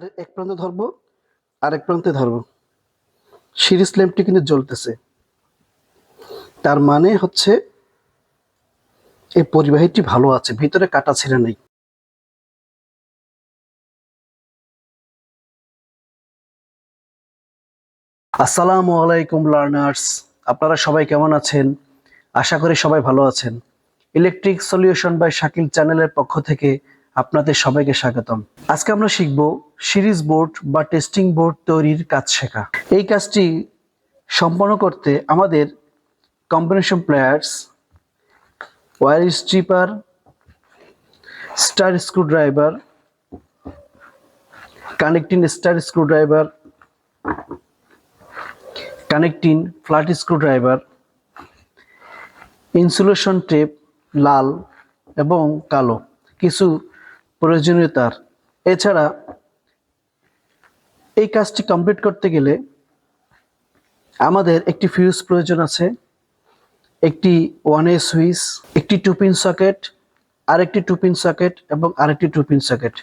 তারের এক প্রান্তে ধরবো আর এক প্রান্তে ধরবো। সিরিজ ল্যাম্পটি কিন্তু জ্বলতেছে। তার মানে হচ্ছে এই পরিবাহীটি ভালো আছে, ভিতরে কাটা ছিঁড়ে নেই। আসসালামু আলাইকুম লার্নার্স আপনারা সবাই কেমন আছেন? আশা করি সবাই ভালো আছেন। ইলেকট্রিক সলিউশন বাই শাকিল চ্যানেলের পক্ষ থেকে আপনাদের সবাইকে স্বাগতম। আজকে আমরা শিখব সিরিজ বোর্ড বা টেস্টিং বোর্ড তৈরির কাজ শেখা। এই কাজটি সম্পন্ন করতে আমাদের combination pliers wire stripper star screwdriver connecting star screwdriver connecting flat screwdriver insulation tape লাল এবং কালো, কিছু প্রয়োজনীয় তার এছাড়া এই কাজটি কমপ্লিট করতে গেলে আমাদের একটি ফিউজ প্রয়োজন আছে, একটি ওয়ান এ সুইচ একটি টু পিন সকেট আরেকটি টু পিন সকেট এবং আরেকটি টু পিন সকেট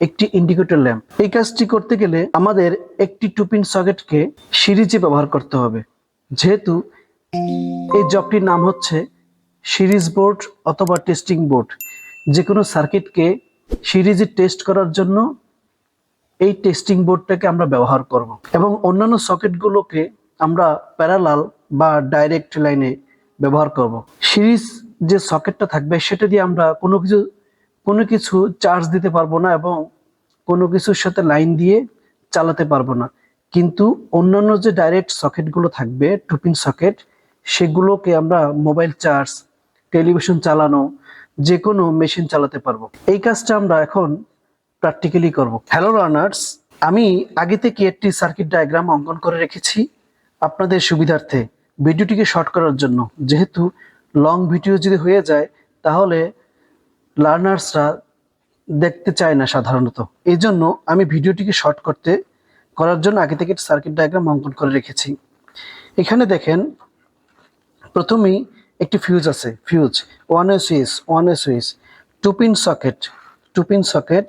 একটি ইন্ডিকেটর ল্যাম্প এই কাজটি করতে গেলে আমাদের একটি টু পিন সকেটকে সিরিজে ব্যবহার করতে হবে, যেহেতু এই জবটির নাম হচ্ছে সিরিজ বোর্ড অথবা টেস্টিং বোর্ড যে কোনো সার্কিটকে সিরিজে টেস্ট করার জন্য এই টেস্টিং বোর্ডটাকে আমরা ব্যবহার করব। এবং অন্যান্য সকেটগুলোকে আমরা প্যারালাল বা ডাইরেক্ট লাইনে ব্যবহার করব। সিরিজ যে সকেটটা থাকবে, সেটা দিয়ে আমরা কোনো কিছু কোনো কিছু চার্জ দিতে পারব না এবং কোনো কিছুর সাথে লাইন দিয়ে চালাতে পারব না। কিন্তু অন্যান্য যে ডাইরেক্ট সকেটগুলো থাকবে টুপিন সকেট, সেগুলোকে আমরা মোবাইল চার্জ টেলিভিশন চালানো যে কোনো মেশিন চালাতে পারব। এই কাজটা আমরা এখন প্র্যাকটিক্যালি করব। হ্যালো রানার্স আমি আগে থেকে একটি সার্কিট ডায়াগ্রাম অঙ্কন করে রেখেছি আপনাদের সুবিধার্থে। ভিডিওটিকে শর্ট করার জন্য। যেহেতু লং ভিডিও যদি হয়ে যায়, তাহলে লার্নার্সরা দেখতে চায় না সাধারণত। এই জন্য আমি ভিডিওটিকে শর্ট করতে করার জন্য আগে থেকে সার্কিট ডায়াগ্রাম অঙ্কন করে রেখেছি। এখানে দেখেন, প্রথমেই একটি ফিউজ আছে। Fuse one A switch one A switch two pin socket two pin socket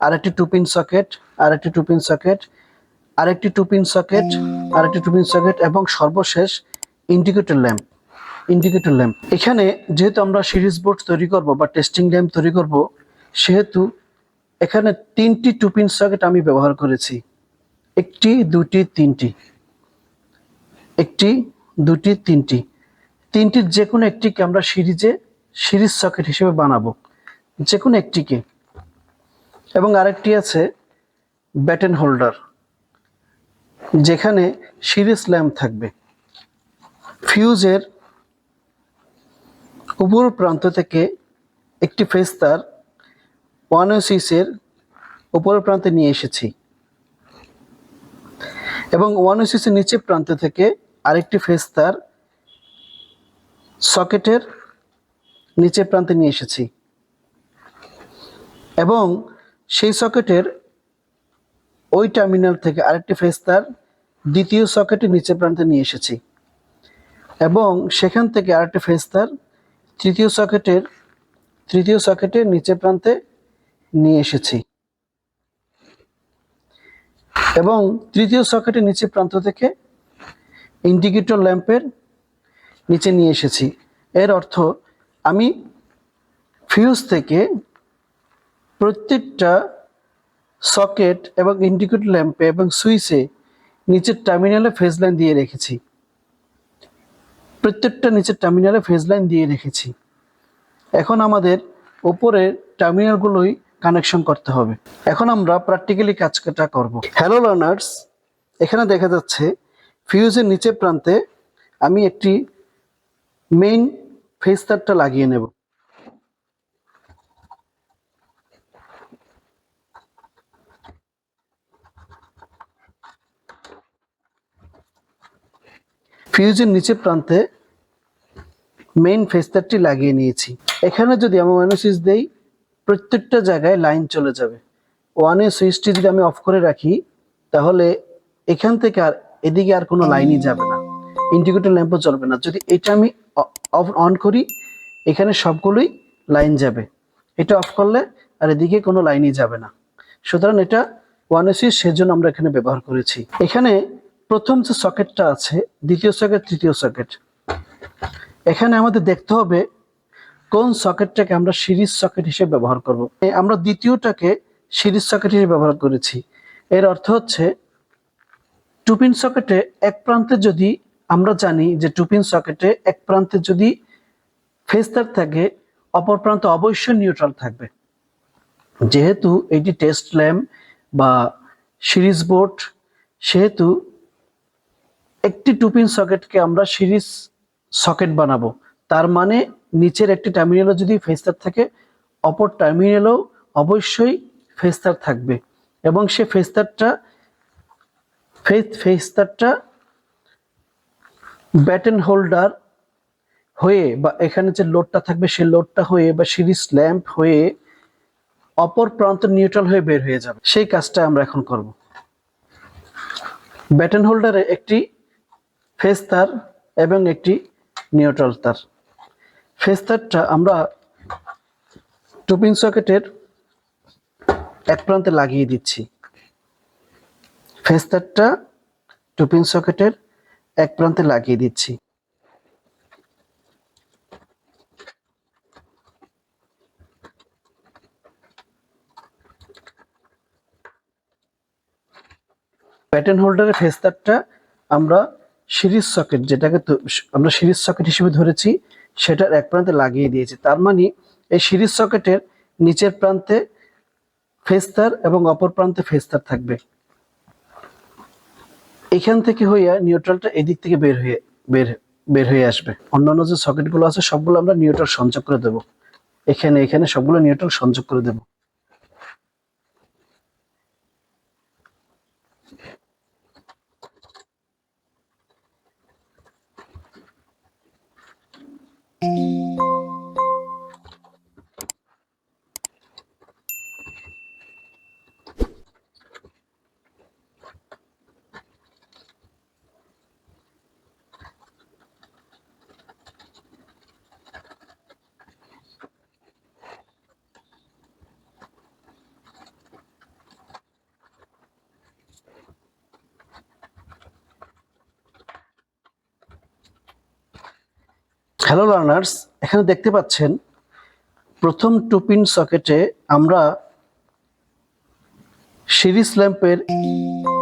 আর একটি টু পিন সকেট আর একটি টু পিন সকেট আরেকটি টু পিন সকেট আরেকটি টু পিন সকেট এবং সর্বশেষ ইন্ডিকেটর ল্যাম্প ইন্ডিকেটর ল্যাম্প এখানে যেহেতু আমরা সিরিজ বোর্ড তৈরি করব বা টেস্টিং ল্যাম্প তৈরি করব, সেহেতু এখানে তিনটি টু পিন সকেট আমি ব্যবহার করেছি। একটি, দুটি, তিনটি। একটি, দুটি, তিনটি। তিনটির যে কোনো একটিকে আমরা সিরিজে, সিরিজ সকেট হিসেবে বানাবো। যে কোনো একটিকে। এবং আরেকটি আছে ব্যাটেন হোল্ডার যেখানে সিরিজ ল্যাম্প থাকবে। ফিউজের উপর প্রান্ত থেকে একটি ফেস তার ওয়ান সিসের উপরের প্রান্তে নিয়ে এসেছি। এবং ওয়ান সিসের নিচের প্রান্ত থেকে আরেকটি ফেস তার সকেটের নিচের প্রান্তে নিয়ে এসেছি। এবং সেই সকেটের ওই টার্মিনাল থেকে আরেকটি ফেস তার দ্বিতীয় সকেটের নিচে প্রান্তে নিয়ে এসেছি। এবং সেখান থেকে আরেকটি ফেস তার তৃতীয় সকেটের তৃতীয় সকেটের নিচে প্রান্তে নিয়ে এসেছি। এবং তৃতীয় সকেটের নিচে প্রান্ত থেকে ইন্ডিকেটর ল্যাম্পের নিচে নিয়ে এসেছি। এর অর্থ আমি ফিউজ থেকে প্রত্যেকটা সকেট এবং ইন্ডিকেটর ল্যাম্পে এবং সুইচে নিচের টার্মিনালে ফেজ লাইন দিয়ে রেখেছি। প্রত্যেকটা নিচের টার্মিনালে ফেজ লাইন দিয়ে রেখেছি। এখন আমাদের ওপরের টার্মিনালগুলোই কানেকশন করতে হবে। এখন আমরা প্র্যাকটিক্যালি কাজটা করব। হ্যালো লার্নার্স এখানে দেখা যাচ্ছে ফিউজের নিচের প্রান্তে আমি একটি মেইন ফেস তারটা লাগিয়ে নেব। ফিউজের নিচের প্রান্তে মেইন ফেস্তারটি লাগিয়ে নিয়েছি। এখানে যদি আমি ওয়ান সুইচ দেই, প্রত্যেকটা জায়গায় লাইন চলে যাবে। ওয়ানে সুইচটি যদি আমি অফ করে রাখি, তাহলে এখান থেকে আর এদিকে আর কোনো লাইনই যাবে না। ইন্ডিকেটর ল্যাম্পও চলবে না। যদি এটা আমি অফ অন করি, এখানে সবগুলোই লাইন যাবে। এটা অফ করলে আর এদিকে কোনো লাইনই যাবে না। সুতরাং এটা ওয়ান সুইচ সেজন্য আমরা এখানে ব্যবহার করেছি। এখানে প্রথম যে সকেটটা আছে, দ্বিতীয় সকেট, তৃতীয় সকেট, এখানে আমাদের দেখতে হবে কোন সকেটটাকে আমরা সিরিজ সকেট হিসেবে ব্যবহার করব। আমরা দ্বিতীয়টাকে সিরিজ সকেট হিসেবে ব্যবহার করেছি। এর অর্থ হচ্ছে, টুপিন সকেটে এক প্রান্তে যদি আমরা জানি যে টুপিন সকেটে এক প্রান্তে যদি ফেস্তার থাকে, অপর প্রান্তে অবশ্যই নিউট্রাল থাকবে। যেহেতু এটি টেস্ট ল্যাম্প বা সিরিজ বোর্ড, সেহেতু একটি টুপিন সকেটকে আমরা সিরিজ সকেট বানাবো। তার মানে নিচের একটি টার্মিনালও যদি ফেস্তার থাকে, অপর টার্মিনালও অবশ্যই ফেস্তার থাকবে। এবং সে ফেস্তারটা ফেস ফেস্তারটা ব্যাটেন হোল্ডার হয়ে বা এখানে যে লোডটা থাকবে সেই লোডটা হয়ে বা সিরিজ ল্যাম্প হয়ে অপর প্রান্ত নিউট্রাল হয়ে বের হয়ে যাবে। সেই কাজটা আমরা এখন করব। ব্যাটেন হোল্ডারে একটি ফেস তার এবং একটি নিউট্রাল তার। ফেস তারটা আমরা টুপিং সকেটের এক প্রান্তে লাগিয়ে দিচ্ছি। ফেস তারটা টুপিং সকেটের এক প্রান্তে লাগিয়ে দিচ্ছি। প্যাটার্ন হোল্ডারের ফেস্তারটা আমরা সিরিজ সকেট, যেটাকে আমরা সিরিজ সকেট হিসেবে ধরেছি, সেটার এক প্রান্তে লাগিয়ে দিয়েছি। তার মানে এই সিরিজ সকেটের নিচের প্রান্তে ফেস্তার এবং অপর প্রান্তে ফেস্তার থাকবে। এখান থেকে হইয়া নিউট্রালটা এদিক থেকে বের হয়ে, বের বের হয়ে আসবে। অন্যান্য যে সকেটগুলো আছে, সবগুলো আমরা নিউট্রাল সংযোগ করে দেব। এখানে এখানে সবগুলো নিউট্রাল সংযোগ করে দেব। হ্যালো লার্নার্স এখানে দেখতে পাচ্ছেন, প্রথম টুপিন সকেটে আমরা সিরিজ ল্যাম্পের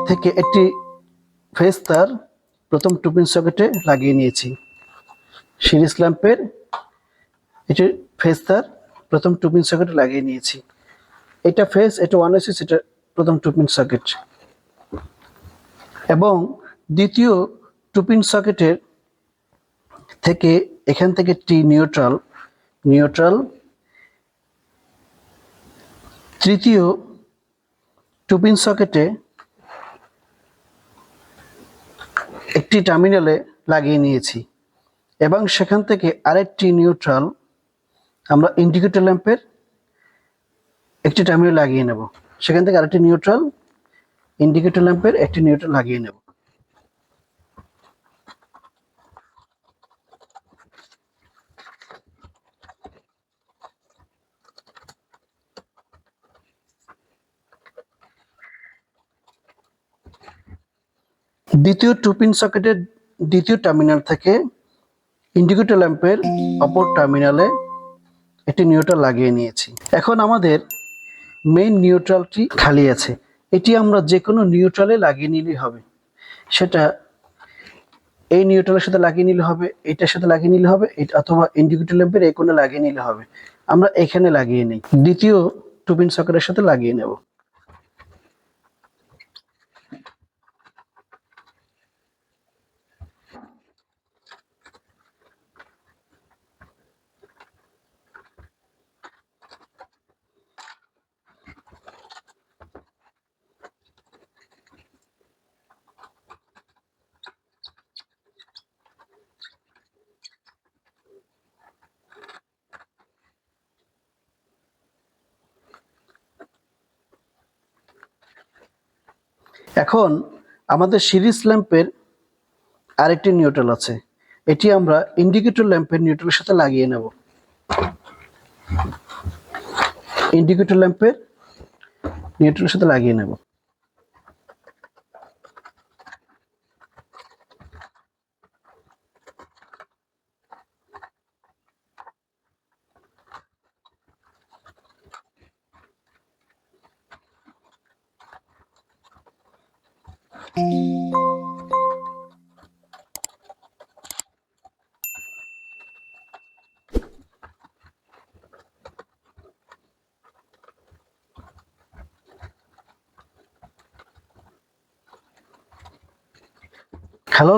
থেকে একটি ফেস তার প্রথম টুপিন সকেটে লাগিয়ে নিয়েছি। সিরিজ ল্যাম্পের এটি ফেস তার প্রথম টুপিন সকেটে লাগিয়ে নিয়েছি। এটা ফেস এটা ওয়ান এসিস এটা প্রথম টুপিন সকেট এবং দ্বিতীয় টুপিন সকেটের থেকে এখান থেকে টি নিউট্রাল নিউট্রাল তৃতীয় টুপিন সকেটে একটি টার্মিনালে লাগিয়ে নিয়েছি এবং সেখান থেকে আরেকটি নিউট্রাল আমরা ইন্ডিকেটর ল্যাম্পের একটি টার্মিনাল লাগিয়ে নেব। সেখান থেকে আরেকটি নিউট্রাল ইন্ডিকেটর ল্যাম্পের একটি নিউট্রাল লাগিয়ে নেব। দ্বিতীয় টুপিন সকেটের দ্বিতীয় টার্মিনাল থেকে ইন্ডিকেটর ল্যাম্পের অপর টার্মিনালে একটি নিউট্রাল লাগিয়ে নিয়েছি। এখন আমাদের মেইন নিউট্রালটি খালি আছে। এটি আমরা যে কোনো নিউট্রালে লাগিয়ে নিলেই হবে। সেটা এই নিউট্রালের সাথে লাগিয়ে নিলে হবে, এটার সাথে লাগিয়ে নিলে হবে অথবা ইন্ডিকেটর ল্যাম্পের এই কোণে লাগিয়ে নিলে হবে। আমরা এখানে লাগিয়ে নিই। দ্বিতীয় টুপিন সকেটের সাথে লাগিয়ে নেব। এখন আমাদের সিরিজ ল্যাম্পের আরেকটি নিউট্রাল আছে। এটি আমরা ইন্ডিকেটর ল্যাম্পের নিউট্রালের সাথে লাগিয়ে নেব। ইন্ডিকেটর ল্যাম্পের নিউট্রালের সাথে লাগিয়ে নেব। হ্যালো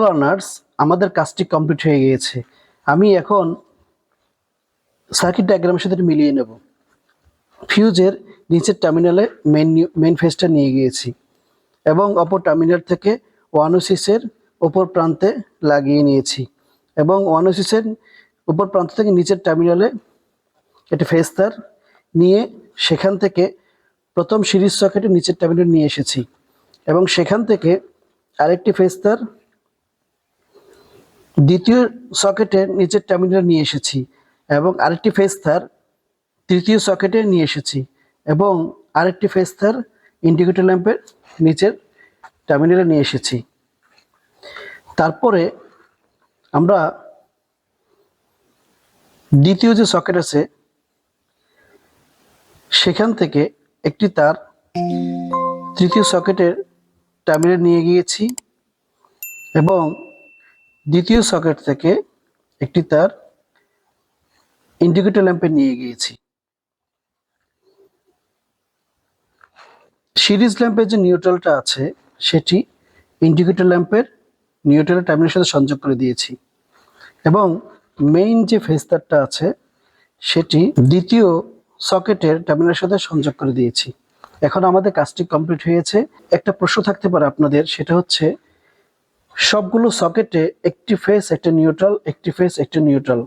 লার্নার্স আমাদের কাজটি কমপ্লিট হয়ে গিয়েছে। আমি এখন সার্কিট ডায়াগ্রামের সাথে মিলিয়ে নেব। ফিউজের নিচের টার্মিনালে মেন মেন ফেসটা নিয়ে গিয়েছি। এবং অপর টার্মিনাল থেকে ওয়ানোসিসের ওপর প্রান্তে লাগিয়ে নিয়েছি। এবং ওয়ানোসিসের উপর প্রান্ত থেকে নিচের টার্মিনালে একটি ফেস তার নিয়ে সেখান থেকে প্রথম সিরিজ সকেটে নিচের টার্মিনাল নিয়ে এসেছি। এবং সেখান থেকে আরেকটি ফেস তার দ্বিতীয় সকেটে নিচের টার্মিনাল নিয়ে এসেছি এবং আরেকটি ফেস তার তৃতীয় সকেটে নিয়ে এসেছি এবং আরেকটি ফেস তার ইন্ডিকেটর ল্যাম্পের নিচের টার্মিনালে নিয়ে এসেছি। তারপরে আমরা দ্বিতীয় যে সকেট আছে, সেখান থেকে একটি তার তৃতীয় সকেটের টার্মিনাল নিয়ে গিয়েছি এবং দ্বিতীয় সকেট থেকে একটি তার ইন্ডিকেটর ল্যাম্পে নিয়ে গিয়েছি। সিরিজ ল্যাম্পের যে নিউট্রালটা আছে, সেটি ইন্ডিকেটর ল্যাম্পের নিউট্রাল টার্মিনালের সাথে সংযোগ করে দিয়েছি। এবং মেইন যে ফেস্তারটা আছে, সেটি দ্বিতীয় সকেটের টার্মিনালের সাথে সংযোগ করে দিয়েছি। এখন আমাদের কাজটি কমপ্লিট হয়েছে। একটা প্রশ্ন থাকতে পারে আপনাদের, সেটা হচ্ছে, সবগুলো সকেটে একটি ফেস একটা নিউট্রাল, একটি ফেস একটা নিউট্রাল।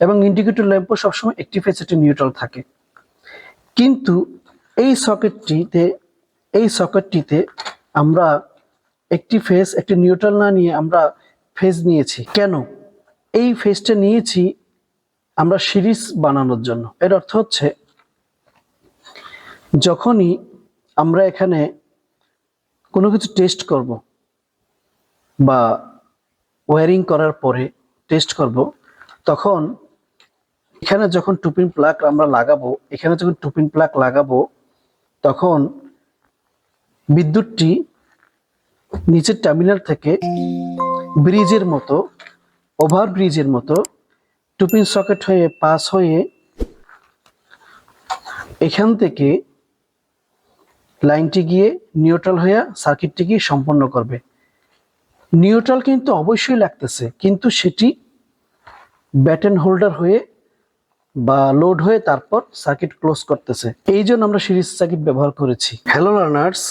এবং ইন্ডিকেটর ল্যাম্পও সবসময় একটি ফেস একটা নিউট্রাল থাকে। কিন্তু এই সকেটটিতে এই সকেটটিতে আমরা একটি ফেস একটি নিউট্রাল না নিয়ে আমরা ফেজ নিয়েছি। কেন? এই ফেজটা নিয়েছি আমরা সিরিজ বানানোর জন্য। এর অর্থ হচ্ছে, যখনই আমরা এখানে কোনো কিছু টেস্ট করব বা ওয়ারিং করার পরে টেস্ট করব, তখন এখানে যখন টুপিন প্লাগ আমরা লাগাবো, এখানে যখন টুপিন প্লাগ লাগাবো, তখন বিদ্যুৎটি নিচের টার্মিনাল থেকে ব্রিজের মতো, ওভার ব্রিজের মতো টুপিন সকেট হয়ে পাস হয়ে এখান থেকে লাইনটি গিয়ে নিউট্রাল হয়ে গিয়ে সম্পন্ন করবে। নিউট্রাল কিন্তু অবশ্যই লাগতেছে, কিন্তু সেটি ব্যাটেন হোল্ডার হয়ে বা লোড হয়ে তারপর সার্কিট ক্লোজ করতেছে। এই জন্য আমরা সিরিজ সার্কিট ব্যবহার করেছি। হ্যালো লার্নার্স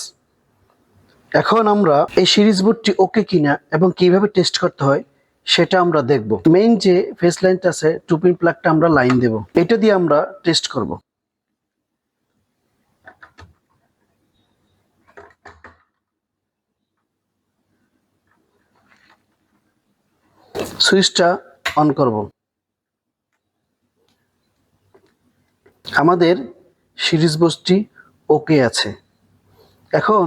এখন আমরা এই সিরিজ বোর্ডটি ওকে কিনা এবং কীভাবে টেস্ট করতে হয় সেটা আমরা দেখব। মেইন যে ফেস লাইনটা আছে টুপিন প্লাগটা আমরা লাইন দেব। এটা দিয়ে আমরা টেস্ট করব। সুইচটা অন করব। আমাদের সিরিজ বোর্ডটি ওকে আছে। এখন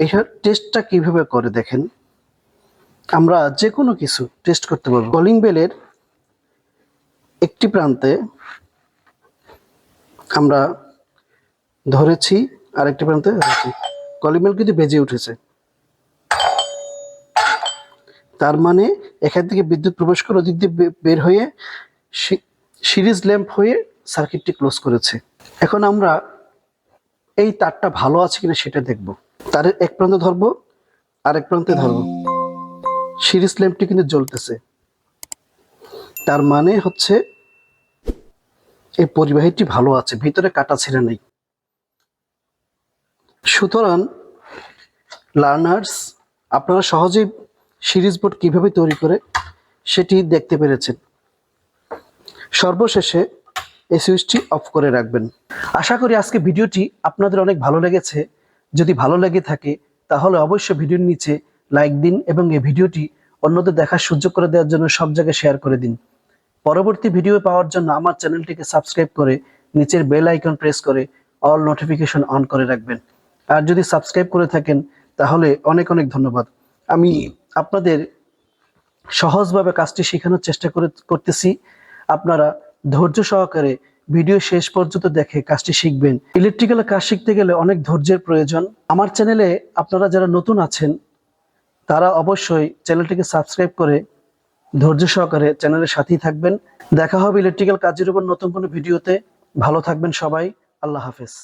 এটার টেস্টটা কীভাবে করে দেখেন? আমরা যে কোনো কিছু টেস্ট করতে পারব। কলিং বেলের একটি প্রান্তে আমরা ধরেছি, আরেকটি প্রান্তে ধরেছি। কলিং বেল কিন্তু বেজে উঠেছে। তার মানে এখান থেকে বিদ্যুৎ প্রবেশ করে ওদিক দিয়ে বের হয়ে সিরিজ ল্যাম্প হয়ে সার্কিটটি ক্লোজ করেছে। এখন আমরা এই তারটা ভালো আছে কিনা সেটা দেখব। তারের এক প্রান্তে ধরবো আর এক প্রান্তে ধরবো। সিরিজ ল্যাম্পটি কিন্তু জ্বলতেছে। তার মানে হচ্ছে এই পরিবাহীটি ভালো আছে, ভিতরে কাটা ছেড়ে নেই। সুতরাং লার্নার্স, আপনারা সহজেই সিরিজ বোর্ড কীভাবে তৈরি করে সেটি দেখতে পেরেছেন। সর্বশেষে এই সুইচটি অফ করে রাখবেন। আশা করি আজকে ভিডিওটি আপনাদের অনেক ভালো লেগেছে। যদি ভালো লেগে থাকে, তাহলে অবশ্যই ভিডিওর নিচে লাইক দিন এবং এই ভিডিওটি অন্যদের দেখার সুযোগ করে দেওয়ার জন্য সব জায়গায় শেয়ার করে দিন। পরবর্তী ভিডিও পাওয়ার জন্য আমার চ্যানেলটিকে সাবস্ক্রাইব করে নিচের বেল আইকন প্রেস করে অল নোটিফিকেশন অন করে রাখবেন। আর যদি সাবস্ক্রাইব করে থাকেন, তাহলে অনেক অনেক ধন্যবাদ। আমি আপনাদের সহজভাবে কাজটি শেখানোর চেষ্টা করে, করতেছি। আপনারা ধৈর্য সহকারে ভিডিও শেষ পর্যন্ত দেখে কাজটি শিখবেন। ইলেকট্রিক্যাল কাজ শিখতে গেলে অনেক ধৈর্যের প্রয়োজন। আমার চ্যানেলে আপনারা যারা নতুন আছেন, তারা অবশ্যই চ্যানেলটিকে সাবস্ক্রাইব করে ধৈর্য সহকারে চ্যানেলের সাথেই থাকবেন। দেখা হবে ইলেকট্রিক্যাল কাজের উপর নতুন কোনো ভিডিওতে। ভালো থাকবেন সবাই। আল্লাহ হাফেজ।